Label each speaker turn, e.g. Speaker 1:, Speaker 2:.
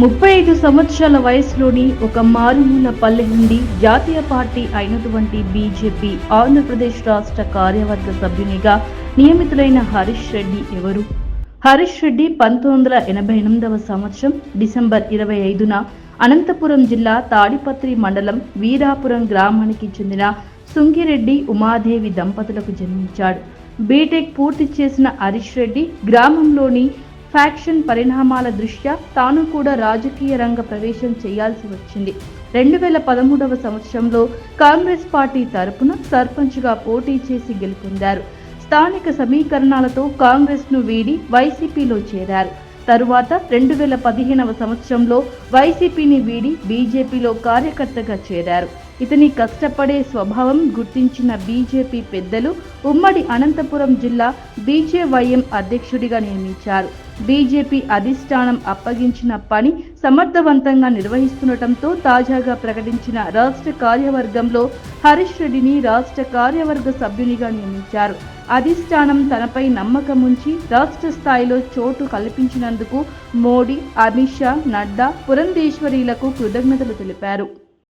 Speaker 1: ముప్పై ఐదు సంవత్సరాల వయసులోని ఒక మారుమూల పల్లె నుండి జాతీయ పార్టీ అయినటువంటి బీజేపీ ఆంధ్రప్రదేశ్ రాష్ట్ర కార్యవర్గ సభ్యునిగా నియమితులైన హరీష్ రెడ్డి ఎవరు? హరీష్ రెడ్డి పంతొమ్మిది వందల ఎనభై ఎనిమిదవ సంవత్సరం డిసెంబర్ ఇరవై ఐదున అనంతపురం జిల్లా తాడిపత్రి మండలం వీరాపురం గ్రామానికి చెందిన సుంగిరెడ్డి ఉమాదేవి దంపతులకు జన్మించాడు. బీటెక్ పూర్తి చేసిన హరీష్ రెడ్డి గ్రామంలోని ఫ్యాక్షన్ పరిణామాల దృష్ట్యా తాను కూడా రాజకీయ రంగ ప్రవేశం చేయాల్సి వచ్చింది. రెండు వేల పదమూడవ సంవత్సరంలో కాంగ్రెస్ పార్టీ తరపున సర్పంచ్గా పోటీ చేసి గెలుపొందారు. స్థానిక సమీకరణాలతో కాంగ్రెస్ను వీడి వైసీపీలో చేరారు. తరువాత రెండు వేల పదిహేనవ సంవత్సరంలో వైసీపీని వీడి బీజేపీలో కార్యకర్తగా చేరారు. ఇతని కష్టపడే స్వభావం గుర్తించిన బీజేపీ పెద్దలు ఉమ్మడి అనంతపురం జిల్లా బీజేవైఎం అధ్యక్షుడిగా నియమించారు. బీజేపీ అధిష్టానం అప్పగించిన పని సమర్థవంతంగా నిర్వహిస్తుండటంతో తాజాగా ప్రకటించిన రాష్ట్ర కార్యవర్గంలో హరీష్ రెడ్డిని రాష్ట్ర కార్యవర్గ సభ్యునిగా నియమించారు. అధిష్టానం తనపై నమ్మకం ఉంచి రాష్ట్ర స్థాయిలో చోటు కల్పించినందుకు మోడీ అమిత్ షా నడ్డా పురంధేశ్వరీలకు కృతజ్ఞతలు తెలిపారు.